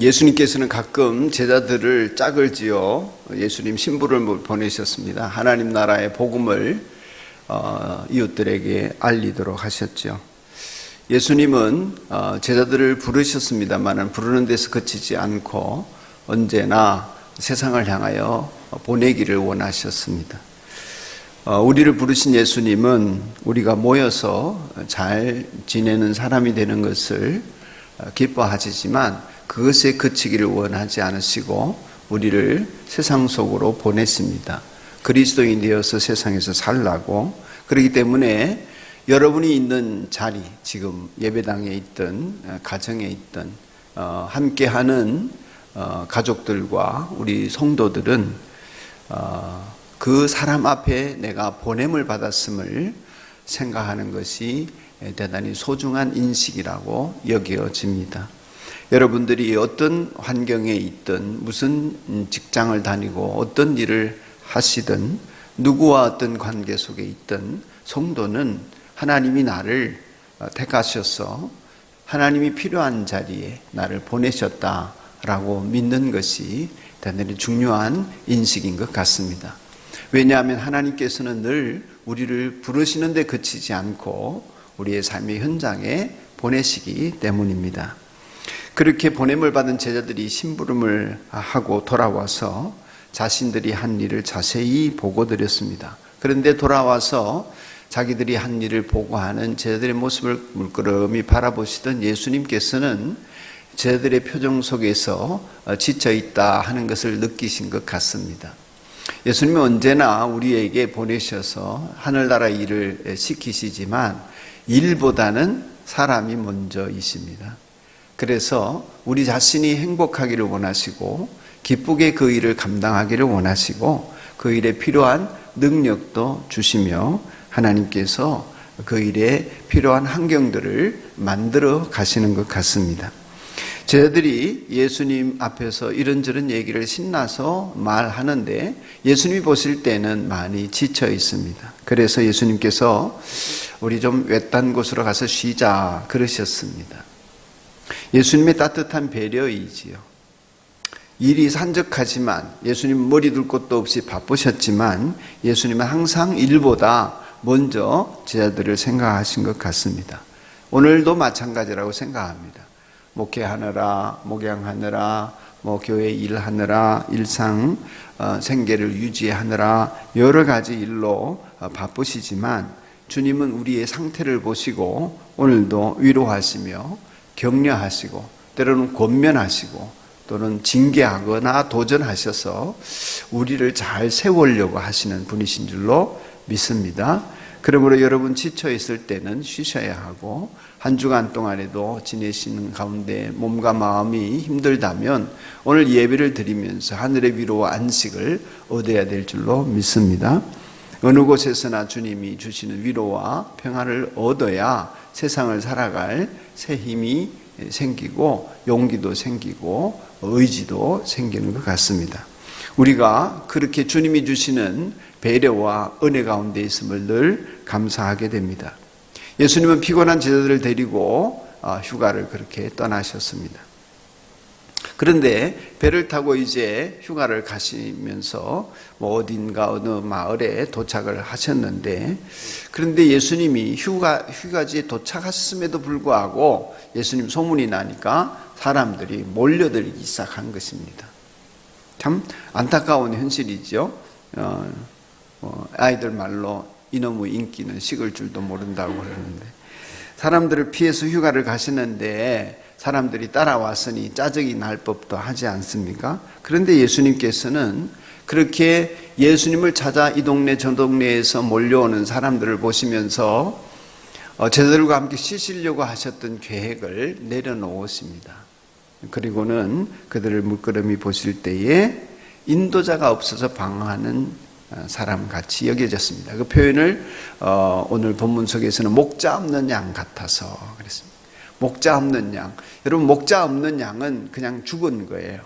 예수님께서는 가끔 제자들을 짝을 지어 예수님 신부를 보내셨습니다. 하나님 나라의 복음을 어, 이웃들에게 알리도록 하셨죠. 예수님은 어, 제자들을 부르셨습니다만 부르는 데서 그치지 않고 언제나 세상을 향하여 보내기를 원하셨습니다. 어, 우리를 부르신 예수님은 우리가 모여서 잘 지내는 사람이 되는 것을 기뻐하시지만 그것에 그치기를 원하지 않으시고 우리를 세상 속으로 보냈습니다. 그리스도인 되어서 세상에서 살라고 그렇기 때문에 여러분이 있는 자리 지금 예배당에 있든 가정에 있든 어, 함께하는 어, 가족들과 우리 성도들은 어, 그 사람 앞에 내가 보냄을 받았음을 생각하는 것이 대단히 소중한 인식이라고 여겨집니다. 여러분들이 어떤 환경에 있든 무슨 직장을 다니고 어떤 일을 하시든 누구와 어떤 관계 속에 있든 성도는 하나님이 나를 택하셔서 하나님이 필요한 자리에 나를 보내셨다라고 믿는 것이 대단히 중요한 인식인 것 같습니다. 왜냐하면 하나님께서는 늘 우리를 부르시는데 그치지 않고 우리의 삶의 현장에 보내시기 때문입니다. 그렇게 보냄을 받은 제자들이 심부름을 하고 돌아와서 자신들이 한 일을 자세히 보고 드렸습니다. 그런데 돌아와서 자기들이 한 일을 보고하는 제자들의 모습을 물끄러미 바라보시던 예수님께서는 제자들의 표정 속에서 지쳐 있다 하는 것을 느끼신 것 같습니다. 예수님은 언제나 우리에게 보내셔서 하늘나라 일을 시키시지만 일보다는 사람이 먼저이십니다. 그래서 우리 자신이 행복하기를 원하시고 기쁘게 그 일을 감당하기를 원하시고 그 일에 필요한 능력도 주시며 하나님께서 그 일에 필요한 환경들을 만들어 가시는 것 같습니다. 제자들이 예수님 앞에서 이런저런 얘기를 신나서 말하는데 예수님이 보실 때는 많이 지쳐 있습니다. 그래서 예수님께서 우리 좀 외딴 곳으로 가서 쉬자 그러셨습니다. 예수님의 따뜻한 배려이지요. 일이 산적하지만 예수님 머리 둘 곳도 없이 바쁘셨지만 예수님은 항상 일보다 먼저 제자들을 생각하신 것 같습니다. 오늘도 마찬가지라고 생각합니다. 목회하느라, 목양하느라, 뭐 교회 일하느라, 일상 어, 생계를 유지하느라 여러 가지 일로 어, 바쁘시지만 주님은 우리의 상태를 보시고 오늘도 위로하시며 격려하시고 때로는 권면하시고 또는 징계하거나 도전하셔서 우리를 잘 세우려고 하시는 분이신 줄로 믿습니다. 그러므로 여러분 지쳐 있을 때는 쉬셔야 하고 한 주간 동안에도 지내시는 가운데 몸과 마음이 힘들다면 오늘 예배를 드리면서 하늘의 위로와 안식을 얻어야 될 줄로 믿습니다. 어느 곳에서나 주님이 주시는 위로와 평화를 얻어야 세상을 살아갈 새 힘이 생기고 용기도 생기고 의지도 생기는 것 같습니다. 우리가 그렇게 주님이 주시는 배려와 은혜 가운데 있음을 늘 감사하게 됩니다. 예수님은 피곤한 제자들을 데리고 휴가를 그렇게 떠나셨습니다. 그런데 배를 타고 이제 휴가를 가시면서 뭐 어딘가 어느 마을에 도착을 하셨는데 그런데 예수님이 휴가 휴가지에 도착했음에도 불구하고 예수님 소문이 나니까 사람들이 몰려들기 시작한 것입니다. 참 안타까운 현실이죠. 어, 어, 아이들 말로 이놈의 인기는 식을 줄도 모른다고 그러는데 사람들을 피해서 휴가를 가시는데 사람들이 따라왔으니 짜증이 날 법도 하지 않습니까? 그런데 예수님께서는 그렇게 예수님을 찾아 이 동네 저 동네에서 몰려오는 사람들을 보시면서 어, 제자들과 함께 쉬시려고 하셨던 계획을 내려놓으십니다. 그리고는 그들을 물끄러미 보실 때에 인도자가 없어서 방황하는 어, 사람 같이 여겨졌습니다. 그 표현을 어, 오늘 본문 속에서는 목자 없는 양 같아서 그랬습니다. 목자 없는 양. 여러분 목자 없는 양은 그냥 죽은 거예요.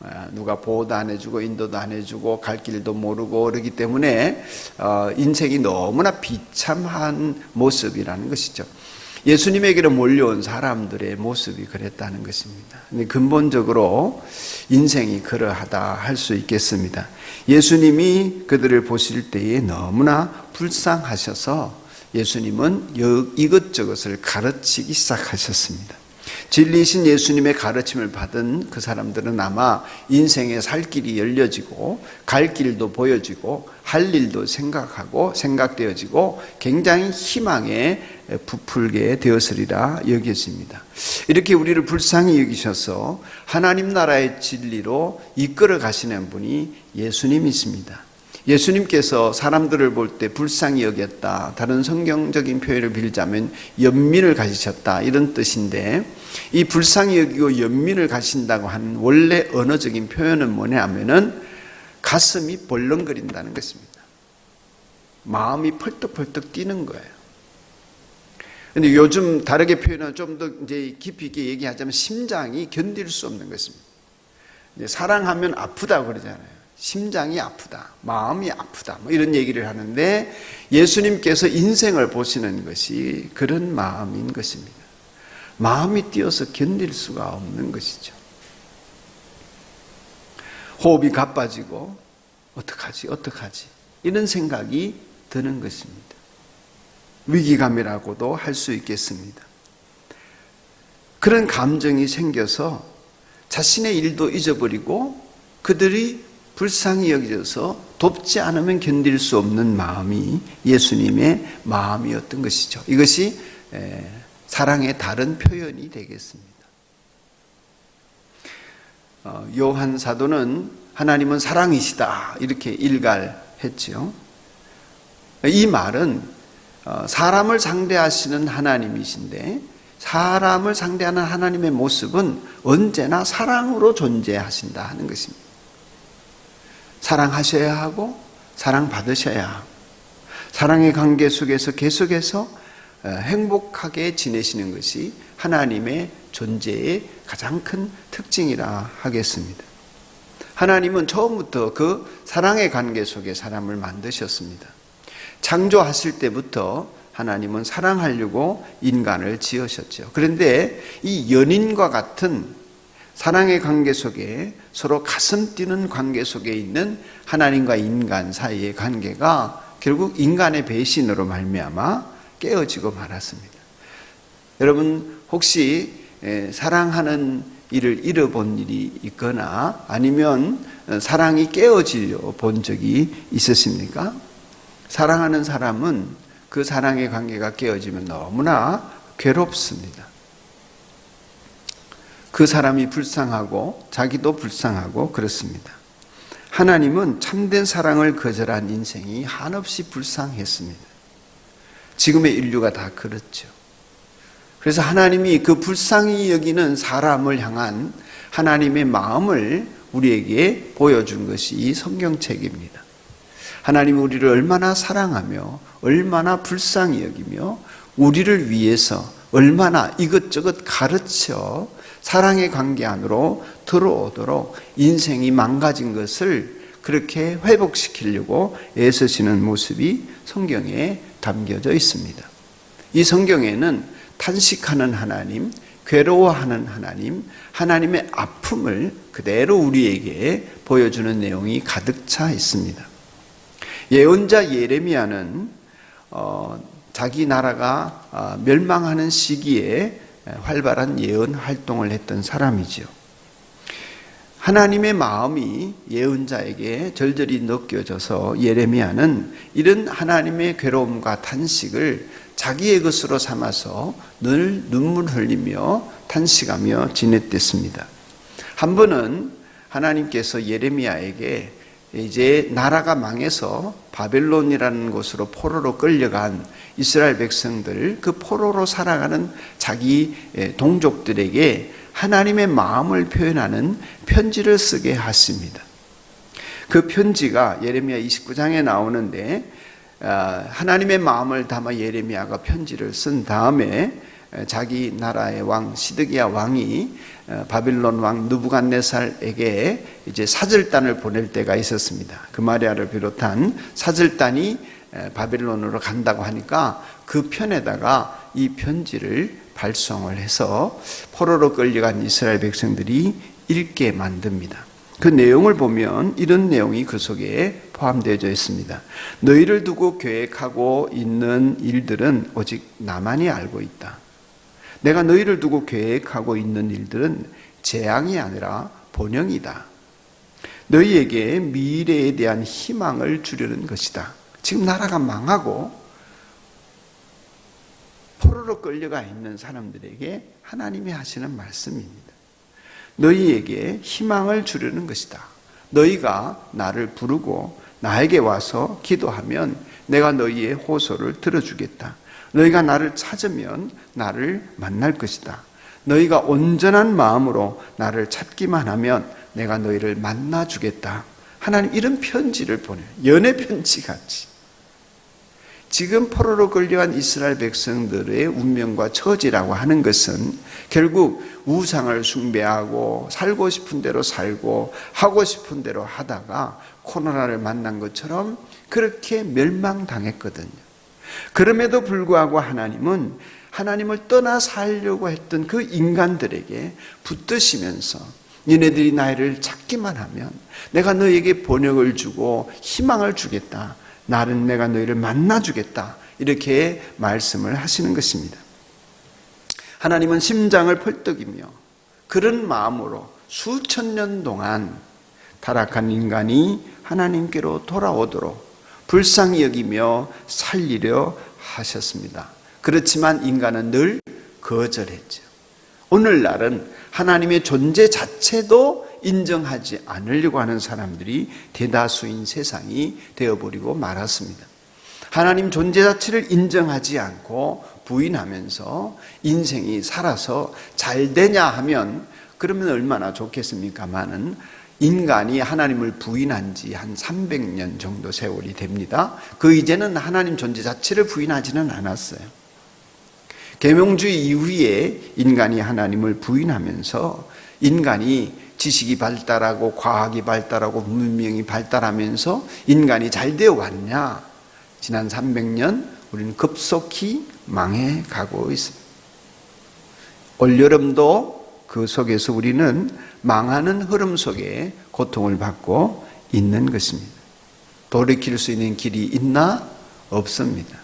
아, 누가 보호도 안 해주고 인도도 안 해주고 갈 길도 모르고 그러기 때문에 어, 인생이 너무나 비참한 모습이라는 것이죠. 예수님에게로 몰려온 사람들의 모습이 그랬다는 것입니다. 근본적으로 인생이 그러하다 할 수 있겠습니다. 예수님이 그들을 보실 때에 너무나 불쌍하셔서 예수님은 이것저것을 가르치기 시작하셨습니다. 진리이신 예수님의 가르침을 받은 그 사람들은 아마 인생의 살 길이 열려지고 갈 길도 보여지고 할 일도 생각하고 생각되어지고 굉장히 희망에 부풀게 되었으리라 여겨집니다. 이렇게 우리를 불쌍히 여기셔서 하나님 나라의 진리로 이끌어 가시는 분이 예수님이십니다. 예수님께서 사람들을 볼 때 불쌍히 여겼다. 다른 성경적인 표현을 빌자면 연민을 가지셨다. 이런 뜻인데 이 불쌍히 여기고 연민을 가신다고 하는 원래 언어적인 표현은 뭐냐 하면은 가슴이 벌렁거린다는 것입니다. 마음이 펄떡펄떡 뛰는 거예요. 근데 요즘 다르게 표현은 좀더 이제 깊이 있게 얘기하자면 심장이 견딜 수 없는 것입니다. 사랑하면 아프다 그러잖아요. 심장이 아프다, 마음이 아프다, 뭐 이런 얘기를 하는데 예수님께서 인생을 보시는 것이 그런 마음인 것입니다. 마음이 뛰어서 견딜 수가 없는 것이죠. 호흡이 가빠지고 어떡하지, 어떡하지 이런 생각이 드는 것입니다. 위기감이라고도 할 수 있겠습니다. 그런 감정이 생겨서 자신의 일도 잊어버리고 그들이 불쌍히 여겨져서 돕지 않으면 견딜 수 없는 마음이 예수님의 마음이었던 것이죠. 이것이 사랑의 다른 표현이 되겠습니다. 어, 요한 사도는 하나님은 사랑이시다 이렇게 일갈했지요. 이 말은 어, 사람을 상대하시는 하나님이신데 사람을 상대하는 하나님의 모습은 언제나 사랑으로 존재하신다 하는 것입니다. 사랑하셔야 하고 사랑받으셔야 하고 사랑의 관계 속에서 계속해서 어, 행복하게 지내시는 것이 하나님의 존재의 가장 큰 특징이라 하겠습니다. 하나님은 처음부터 그 사랑의 관계 속에 사람을 만드셨습니다. 창조하실 때부터 하나님은 사랑하려고 인간을 지으셨죠. 그런데 이 연인과 같은 사랑의 관계 속에 서로 가슴 뛰는 관계 속에 있는 하나님과 인간 사이의 관계가 결국 인간의 배신으로 말미암아 깨어지고 말았습니다. 여러분 혹시 사랑하는 일을 잃어본 일이 있거나 아니면 사랑이 깨어지려 본 적이 있으십니까? 사랑하는 사람은 그 사랑의 관계가 깨어지면 너무나 괴롭습니다. 그 사람이 불쌍하고 자기도 불쌍하고 그렇습니다. 하나님은 참된 사랑을 거절한 인생이 한없이 불쌍했습니다. 지금의 인류가 다 그렇죠. 그래서 하나님이 그 불쌍히 여기는 사람을 향한 하나님의 마음을 우리에게 보여준 것이 이 성경책입니다. 하나님이 우리를 얼마나 사랑하며 얼마나 불쌍히 여기며 우리를 위해서 얼마나 이것저것 가르쳐 사랑의 관계 안으로 들어오도록 인생이 망가진 것을 그렇게 회복시키려고 애쓰시는 모습이 성경에 담겨져 있습니다. 이 성경에는 탄식하는 하나님, 괴로워하는 하나님, 하나님의 아픔을 그대로 우리에게 보여주는 내용이 가득 차 있습니다. 예언자 예레미야는 어, 자기 나라가 어, 멸망하는 시기에 활발한 예언 활동을 했던 사람이죠. 하나님의 마음이 예언자에게 절절히 느껴져서 예레미야는 이런 하나님의 괴로움과 탄식을 자기의 것으로 삼아서 늘 눈물 흘리며 탄식하며 지냈댔습니다. 한 번은 하나님께서 예레미야에게 이제 나라가 망해서 바벨론이라는 곳으로 포로로 끌려간 이스라엘 백성들 그 포로로 살아가는 자기 동족들에게 하나님의 마음을 표현하는 편지를 쓰게 하십니다. 그 편지가 예레미야 29장에 나오는데 아, 하나님의 마음을 담아 예레미야가 편지를 쓴 다음에 자기 나라의 왕 시드기야 왕이 어, 바빌론 왕 느부갓네살에게 이제 사절단을 보낼 때가 있었습니다. 그마리아를 비롯한 사절단이 바빌론으로 간다고 하니까 그 편에다가 이 편지를 발송을 해서 포로로 끌려간 이스라엘 백성들이 읽게 만듭니다. 그 내용을 보면 이런 내용이 그 속에 포함되어 있습니다. 너희를 두고 계획하고 있는 일들은 오직 나만이 알고 있다. 내가 너희를 두고 계획하고 있는 일들은 재앙이 아니라 본영이다. 너희에게 미래에 대한 희망을 주려는 것이다. 지금 나라가 망하고 포로로 끌려가 있는 사람들에게 하나님이 하시는 말씀입니다. 너희에게 희망을 주려는 것이다. 너희가 나를 부르고 나에게 와서 기도하면 내가 너희의 호소를 들어주겠다. 너희가 나를 찾으면 나를 만날 것이다. 너희가 온전한 마음으로 나를 찾기만 하면 내가 너희를 만나 주겠다. 하나님 이런 편지를 보내요. 연애 편지 같이. 지금 포로로 끌려간 이스라엘 백성들의 운명과 처지라고 하는 것은 결국 우상을 숭배하고 살고 싶은 대로 살고 하고 싶은 대로 하다가 코로나를 만난 것처럼 그렇게 멸망당했거든요. 그럼에도 불구하고 하나님은 하나님을 떠나 살려고 했던 그 인간들에게 붙드시면서 니네들이 나를 찾기만 하면 내가 너에게 번역을 주고 희망을 주겠다. 나는 내가 너희를 만나 주겠다. 이렇게 말씀을 하시는 것입니다. 하나님은 심장을 펄떡이며 그런 마음으로 수천 년 동안 타락한 인간이 하나님께로 돌아오도록 불쌍히 여기며 살리려 하셨습니다. 그렇지만 인간은 늘 거절했죠. 오늘날은 하나님의 존재 자체도 인정하지 않으려고 하는 사람들이 대다수인 세상이 되어버리고 말았습니다. 하나님 존재 자체를 인정하지 않고 부인하면서 인생이 살아서 잘 되냐 하면 그러면 얼마나 좋겠습니까만은 인간이 하나님을 부인한 지 한 300년 정도 세월이 됩니다. 그 이제는 하나님 존재 자체를 부인하지는 않았어요. 계명주의 이후에 인간이 하나님을 부인하면서 인간이 지식이 발달하고 과학이 발달하고 문명이 발달하면서 인간이 잘 되어 왔냐? 지난 300년 우리는 급속히 망해 가고 있습니다. 올여름도 그 속에서 우리는 망하는 흐름 속에 고통을 받고 있는 것입니다. 돌이킬 수 있는 길이 있나? 없습니다.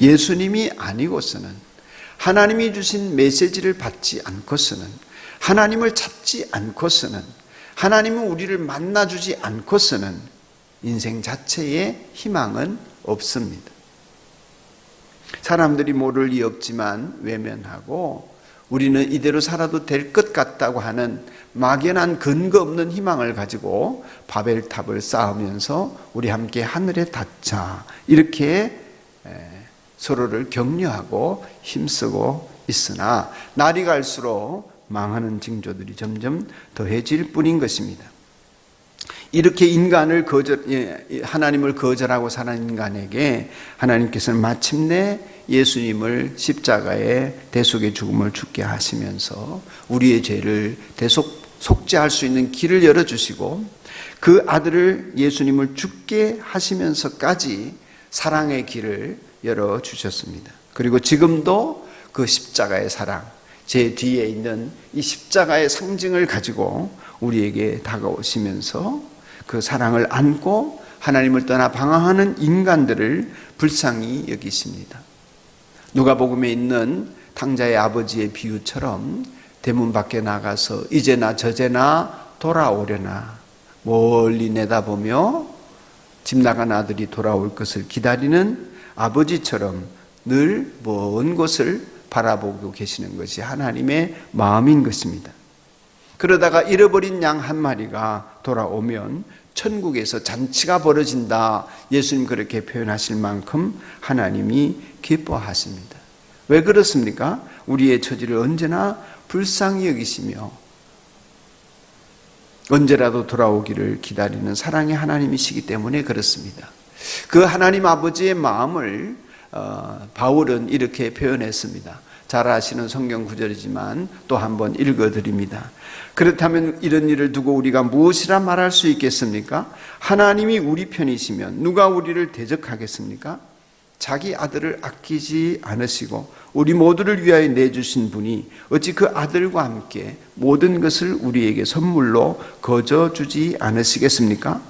예수님이 아니고서는 하나님이 주신 메시지를 받지 않고서는 하나님을 찾지 않고서는 하나님은 우리를 만나주지 않고서는 인생 자체에 희망은 없습니다. 사람들이 모를 리 없지만 외면하고 우리는 이대로 살아도 될 것 같다고 하는 막연한 근거 없는 희망을 가지고 바벨탑을 쌓으면서 우리 함께 하늘에 닿자 이렇게 서로를 격려하고 힘쓰고 있으나 날이 갈수록 망하는 징조들이 점점 더해질 뿐인 것입니다. 이렇게 인간을 거절, 예, 하나님을 거절하고 사는 인간에게 하나님께서는 마침내 예수님을 십자가에 대속의 죽음을 죽게 하시면서 우리의 죄를 대속 속죄할 수 있는 길을 열어주시고 그 아들을 예수님을 죽게 하시면서까지 사랑의 길을 열어주셨습니다. 그리고 지금도 그 십자가의 사랑, 제 뒤에 있는 이 십자가의 상징을 가지고 우리에게 다가오시면서 그 사랑을 안고 하나님을 떠나 방황하는 인간들을 불쌍히 여기십니다. 누가복음에 있는 탕자의 아버지의 비유처럼 대문 밖에 나가서 이제나 저제나 돌아오려나 멀리 내다보며 집 나간 아들이 돌아올 것을 기다리는 아버지처럼 늘 먼 곳을 바라보고 계시는 것이 하나님의 마음인 것입니다. 그러다가 잃어버린 양 한 마리가 돌아오면 천국에서 잔치가 벌어진다. 예수님 그렇게 표현하실 만큼 하나님이 기뻐하십니다. 왜 그렇습니까? 우리의 처지를 언제나 불쌍히 여기시며 언제라도 돌아오기를 기다리는 사랑의 하나님이시기 때문에 그렇습니다. 그 하나님 아버지의 마음을 어, 바울은 이렇게 표현했습니다. 잘 아시는 성경 구절이지만 또 한번 읽어 드립니다. 그렇다면 이런 일을 두고 우리가 무엇이라 말할 수 있겠습니까? 하나님이 우리 편이시면 누가 우리를 대적하겠습니까? 자기 아들을 아끼지 않으시고 우리 모두를 위하여 내주신 분이 어찌 그 아들과 함께 모든 것을 우리에게 선물로 거저 주지 않으시겠습니까?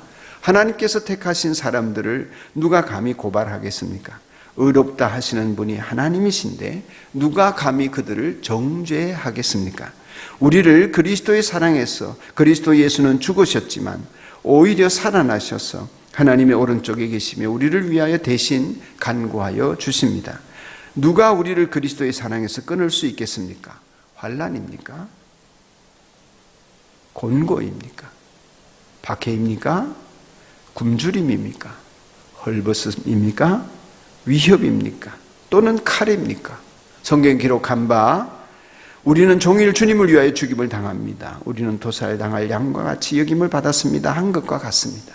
하나님께서 택하신 사람들을 누가 감히 고발하겠습니까? 의롭다 하시는 분이 하나님이신데 누가 감히 그들을 정죄하겠습니까? 우리를 그리스도의 사랑에서 그리스도 예수는 죽으셨지만 오히려 살아나셔서 하나님의 오른쪽에 계시며 우리를 위하여 대신 간구하여 주십니다. 누가 우리를 그리스도의 사랑에서 끊을 수 있겠습니까? 환란입니까? 곤고입니까? 박해입니까? 굶주림입니까? 헐벗음입니까? 위협입니까? 또는 칼입니까? 성경 기록한 바 우리는 종일 주님을 위하여 죽임을 당합니다. 우리는 도살 당할 양과 같이 여김을 받았습니다. 한 것과 같습니다.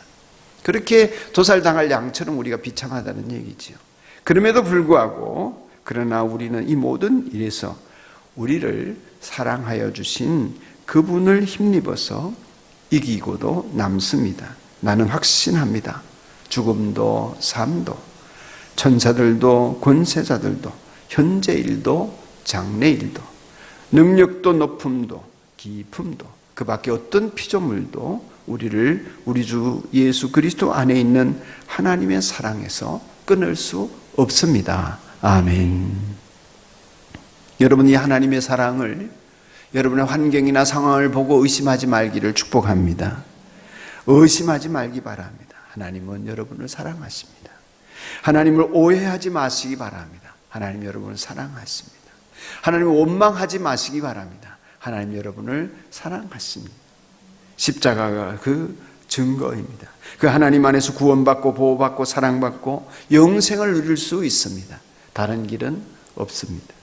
그렇게 도살 당할 양처럼 우리가 비참하다는 얘기지요. 그럼에도 불구하고 그러나 우리는 이 모든 일에서 우리를 사랑하여 주신 그분을 힘입어서 이기고도 남습니다. 나는 확신합니다. 죽음도 삶도 천사들도 권세자들도 현재 일도 장래 일도 능력도 높음도 깊음도 그 밖에 어떤 피조물도 우리를 우리 주 예수 그리스도 안에 있는 하나님의 사랑에서 끊을 수 없습니다. 아멘. 여러분이 하나님의 사랑을 여러분의 환경이나 상황을 보고 의심하지 말기를 축복합니다. 의심하지 말기 바랍니다. 하나님은 여러분을 사랑하십니다. 하나님을 오해하지 마시기 바랍니다. 하나님 여러분을 사랑하십니다. 하나님을 원망하지 마시기 바랍니다. 하나님 여러분을 사랑하십니다. 십자가가 그 증거입니다. 그 하나님 안에서 구원받고 보호받고 사랑받고 영생을 누릴 수 있습니다. 다른 길은 없습니다.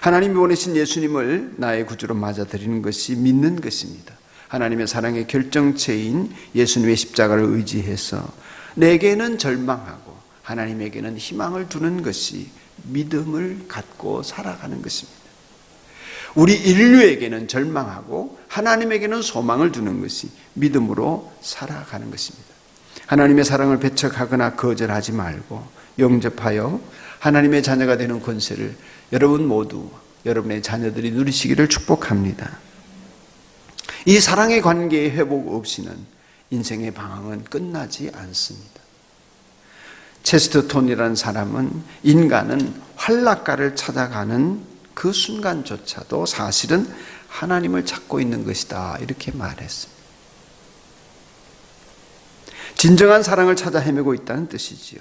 하나님이 보내신 예수님을 나의 구주로 맞아들이는 것이 믿는 것입니다. 하나님의 사랑의 결정체인 예수님의 십자가를 의지해서 내게는 절망하고 하나님에게는 희망을 두는 것이 믿음을 갖고 살아가는 것입니다. 우리 인류에게는 절망하고 하나님에게는 소망을 두는 것이 믿음으로 살아가는 것입니다. 하나님의 사랑을 배척하거나 거절하지 말고 영접하여 하나님의 자녀가 되는 권세를 여러분 모두 여러분의 자녀들이 누리시기를 축복합니다. 이 사랑의 관계의 회복 없이는 인생의 방황은 끝나지 않습니다. 체스터톤이라는 사람은 인간은 환락가를 찾아가는 그 순간조차도 사실은 하나님을 찾고 있는 것이다. 이렇게 말했습니다. 진정한 사랑을 찾아 헤매고 있다는 뜻이지요.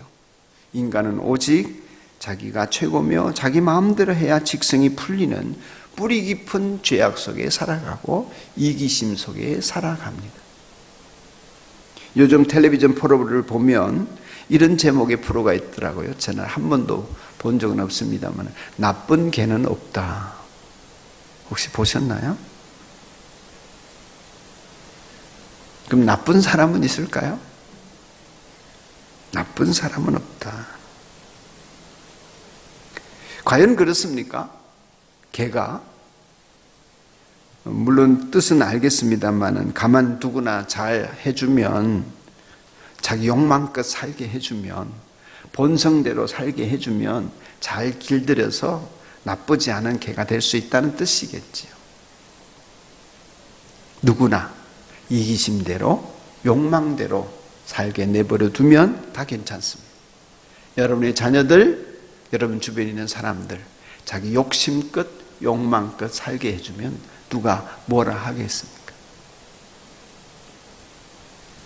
인간은 오직 자기가 최고며 자기 마음대로 해야 직성이 풀리는 뿌리 깊은 죄악 속에 살아가고 이기심 속에 살아갑니다. 요즘 텔레비전 프로를 보면 이런 제목의 프로가 있더라고요. 저는 한 번도 본 적은 없습니다만 나쁜 개는 없다. 혹시 보셨나요? 그럼 나쁜 사람은 있을까요? 나쁜 사람은 없다. 과연 그렇습니까? 개가 물론 뜻은 알겠습니다만은 가만 두거나 잘 해주면 자기 욕망껏 살게 해주면 본성대로 살게 해주면 잘 길들여서 나쁘지 않은 개가 될 수 있다는 뜻이겠지요. 누구나 이기심대로 욕망대로 살게 내버려 두면 다 괜찮습니다. 여러분의 자녀들, 여러분 주변에 있는 사람들 자기 욕심껏 욕망껏 살게 해주면 누가 뭐라 하겠습니까?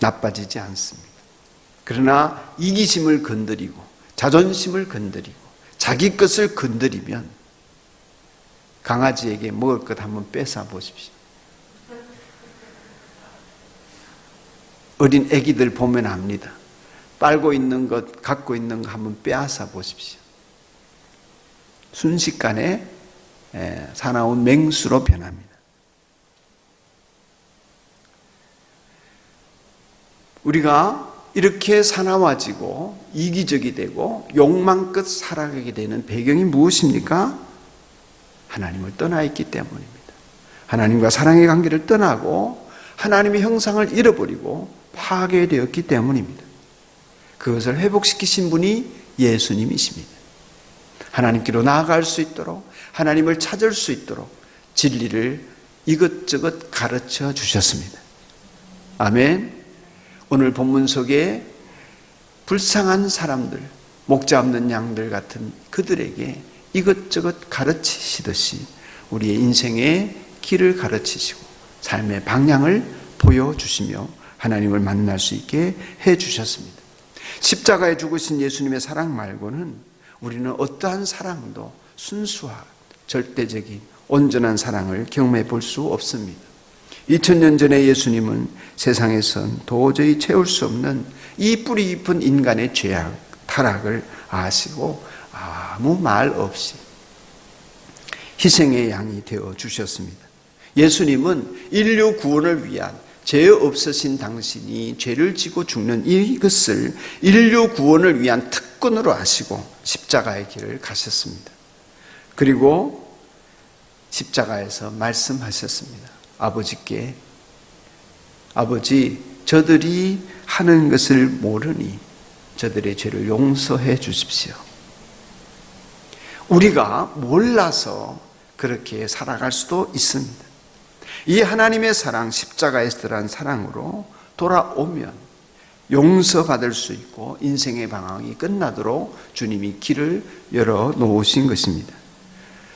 나빠지지 않습니다. 그러나 이기심을 건드리고 자존심을 건드리고 자기 것을 건드리면 강아지에게 먹을 것 한번 뺏어 보십시오. 어린 애기들 보면 압니다. 빨고 있는 것, 갖고 있는 것 한번 빼앗아 보십시오. 순식간에 사나운 맹수로 변합니다. 우리가 이렇게 사나워지고 이기적이 되고 욕망껏 살아가게 되는 배경이 무엇입니까? 하나님을 떠나 있기 때문입니다. 하나님과 사랑의 관계를 떠나고 하나님의 형상을 잃어버리고 파괴되었기 때문입니다. 그것을 회복시키신 분이 예수님이십니다. 하나님께로 나아갈 수 있도록 하나님을 찾을 수 있도록 진리를 이것저것 가르쳐 주셨습니다. 아멘. 오늘 본문 속에 불쌍한 사람들, 목자 없는 양들 같은 그들에게 이것저것 가르치시듯이 우리의 인생의 길을 가르치시고 삶의 방향을 보여주시며 하나님을 만날 수 있게 해 주셨습니다. 십자가에 죽으신 예수님의 사랑 말고는 우리는 어떠한 사랑도 순수한 절대적인 온전한 사랑을 경험해 볼 수 없습니다. 2000년 전에 예수님은 세상에선 도저히 채울 수 없는 이 뿌리 깊은 인간의 죄악, 타락을 아시고 아무 말 없이 희생의 양이 되어 주셨습니다. 예수님은 인류 구원을 위한 죄 없으신 당신이 죄를 지고 죽는 이것을 인류 구원을 위한 특권으로 아시고 십자가의 길을 가셨습니다. 그리고 십자가에서 말씀하셨습니다. 아버지께 아버지 저들이 하는 것을 모르니 저들의 죄를 용서해 주십시오. 우리가 몰라서 그렇게 살아갈 수도 있습니다. 이 하나님의 사랑, 십자가에서 드러난 사랑으로 돌아오면 용서받을 수 있고 인생의 방황이 끝나도록 주님이 길을 열어 놓으신 것입니다.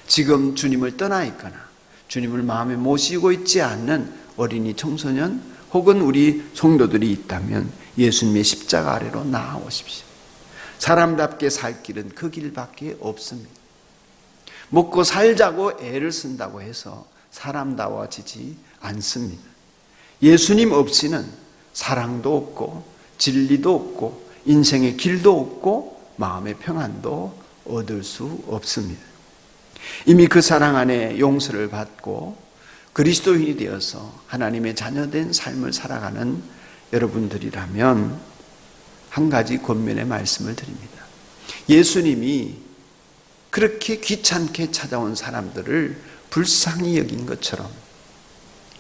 지금 주님을 떠나 있거나 주님을 마음에 모시고 있지 않는 어린이 청소년 혹은 우리 성도들이 있다면 예수님의 십자가 아래로 나아오십시오. 사람답게 살 길은 그 길밖에 없습니다. 먹고 살자고 애를 쓴다고 해서 사람다워지지 않습니다. 예수님 없이는 사랑도 없고 진리도 없고 인생의 길도 없고 마음의 평안도 얻을 수 없습니다. 이미 그 사랑 안에 용서를 받고 그리스도인이 되어서 하나님의 자녀된 삶을 살아가는 여러분들이라면 한 가지 권면의 말씀을 드립니다. 예수님이 그렇게 귀찮게 찾아온 사람들을 불쌍히 여긴 것처럼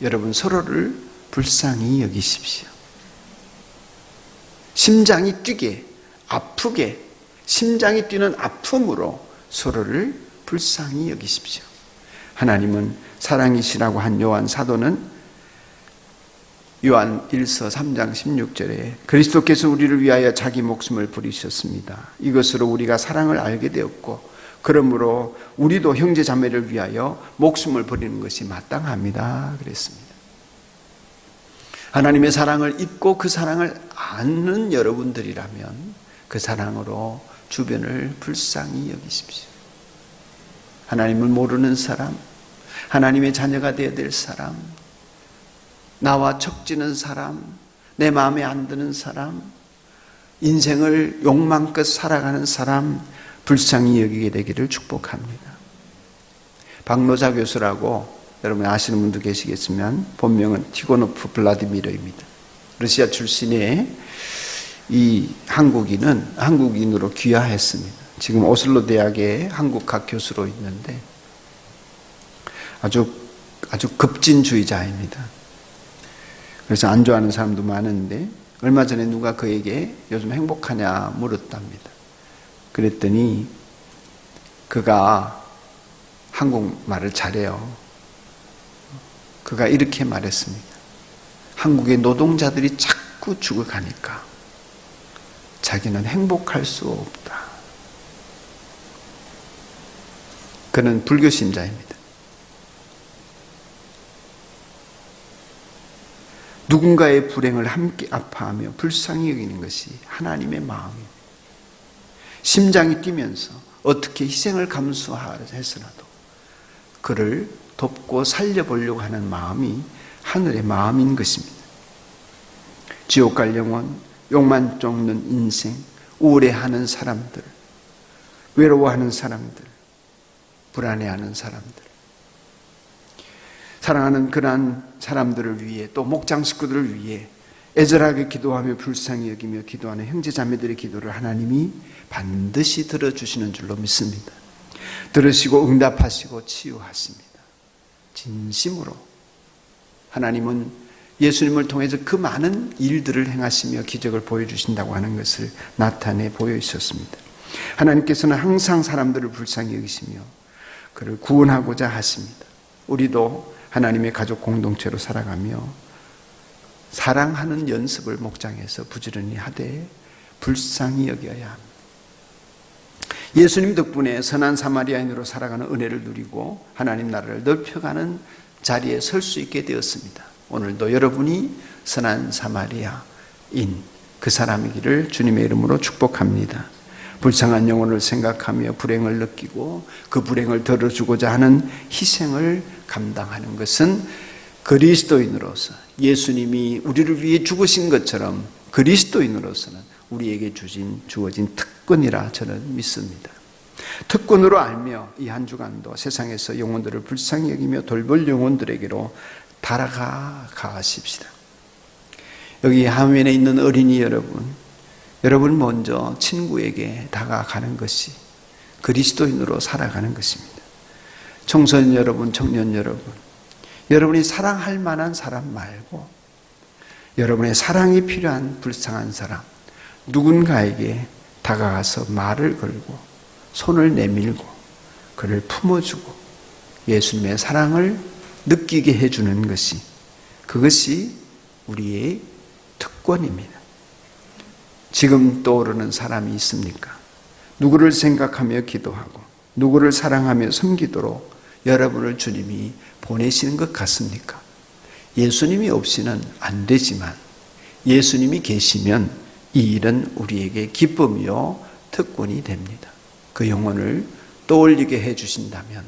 여러분 서로를 불쌍히 여기십시오. 심장이 뛰게, 아프게, 심장이 뛰는 아픔으로 서로를 불쌍히 여기십시오. 하나님은 사랑이시라고 한 요한 사도는 요한 1서 3장 16절에 그리스도께서 우리를 위하여 자기 목숨을 부리셨습니다. 이것으로 우리가 사랑을 알게 되었고 그러므로 우리도 형제 자매를 위하여 목숨을 버리는 것이 마땅합니다. 그랬습니다. 하나님의 사랑을 입고 그 사랑을 아는 여러분들이라면 그 사랑으로 주변을 불쌍히 여기십시오. 하나님을 모르는 사람, 하나님의 자녀가 되어야 될 사람, 나와 척지는 사람, 내 마음에 안 드는 사람, 인생을 욕망껏 살아가는 사람, 불쌍히 여기게 되기를 축복합니다. 박노자 교수라고 여러분 아시는 분도 계시겠지만 본명은 티고노프 블라디미르입니다. 러시아 출신의 이 한국인은 한국인으로 귀화했습니다. 지금 오슬로 대학의 한국학 교수로 있는데 아주 아주 급진주의자입니다. 그래서 안 좋아하는 사람도 많은데 얼마 전에 누가 그에게 요즘 행복하냐 물었답니다. 그랬더니 그가 한국말을 잘해요. 그가 이렇게 말했습니다. 한국의 노동자들이 자꾸 죽어가니까 자기는 행복할 수 없다. 그는 불교 신자입니다. 누군가의 불행을 함께 아파하며 불쌍히 여기는 것이 하나님의 마음입니다. 심장이 뛰면서 어떻게 희생을 감수해서라도 그를 돕고 살려보려고 하는 마음이 하늘의 마음인 것입니다. 지옥 갈 영혼, 욕만 쫓는 인생, 우울해하는 사람들, 외로워하는 사람들, 불안해하는 사람들, 사랑하는 그러한 사람들을 위해 또 목장 식구들을 위해 애절하게 기도하며 불쌍히 여기며 기도하는 형제 자매들의 기도를 하나님이 반드시 들어주시는 줄로 믿습니다. 들으시고 응답하시고 치유하십니다. 진심으로 하나님은 예수님을 통해서 그 많은 일들을 행하시며 기적을 보여주신다고 하는 것을 나타내 보여 있었습니다. 하나님께서는 항상 사람들을 불쌍히 여기시며 그를 구원하고자 하십니다. 우리도 하나님의 가족 공동체로 살아가며 사랑하는 연습을 목장에서 부지런히 하되 불쌍히 여겨야. 예수님 덕분에 선한 사마리아인으로 살아가는 은혜를 누리고 하나님 나라를 넓혀가는 자리에 설 수 있게 되었습니다. 오늘도 여러분이 선한 사마리아인 그 사람이기를 주님의 이름으로 축복합니다. 불쌍한 영혼을 생각하며 불행을 느끼고 그 불행을 덜어주고자 하는 희생을 감당하는 것은 그리스도인으로서 예수님이 우리를 위해 죽으신 것처럼 그리스도인으로서는 우리에게 주신 주어진 특권이라 저는 믿습니다. 특권으로 알며 이 한 주간도 세상에서 영혼들을 불쌍히 여기며 돌볼 영혼들에게로 달아가 가십시다. 여기 화면에 있는 어린이 여러분, 여러분 먼저 친구에게 다가가는 것이 그리스도인으로 살아가는 것입니다. 청소년 여러분, 청년 여러분, 여러분이 사랑할 만한 사람 말고 여러분의 사랑이 필요한 불쌍한 사람, 누군가에게 다가가서 말을 걸고 손을 내밀고 그를 품어주고 예수님의 사랑을 느끼게 해주는 것이 그것이 우리의 특권입니다. 지금 떠오르는 사람이 있습니까? 누구를 생각하며 기도하고 누구를 사랑하며 섬기도록 여러분을 주님이 보내시는 것 같습니까? 예수님이 없이는 안 되지만 예수님이 계시면 이 일은 우리에게 기쁨이요 특권이 됩니다. 그 영혼을 떠올리게 해 주신다면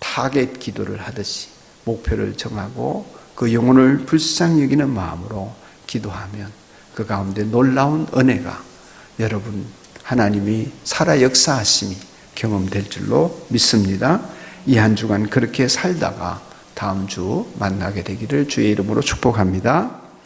타겟 기도를 하듯이 목표를 정하고 그 영혼을 불쌍히 여기는 마음으로 기도하면 그 가운데 놀라운 은혜가 여러분 하나님이 살아 역사하심이 경험될 줄로 믿습니다. 이 한 주간 그렇게 살다가 다음 주 만나게 되기를 주의 이름으로 축복합니다.